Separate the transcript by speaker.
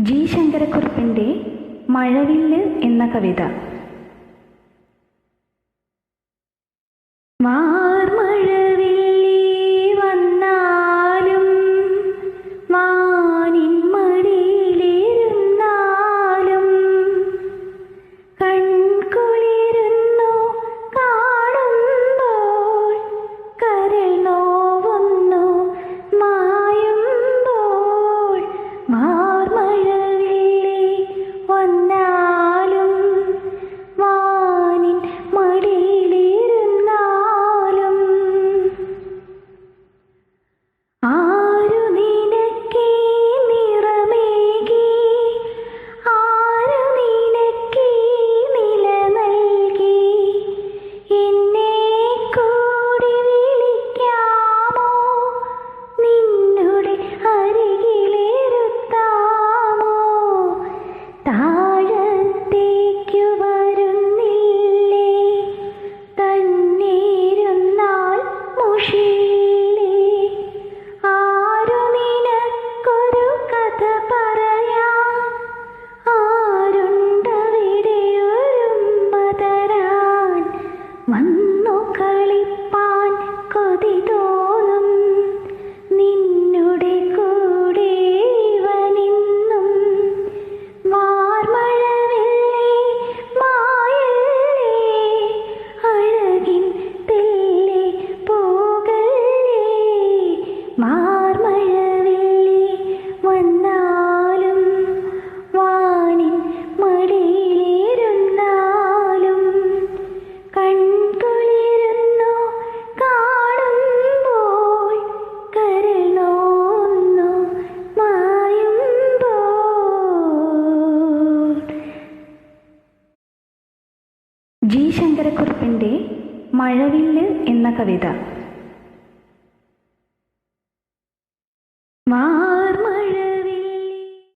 Speaker 1: G. ശങ്കരക്കുറുപ്പിന്റെ മഴവില്ല് എന്ന കവിത. One G ശങ്കരക്കുറുപ്പിന്റെ മഴവില്ല് എന്ന കവിത. വാ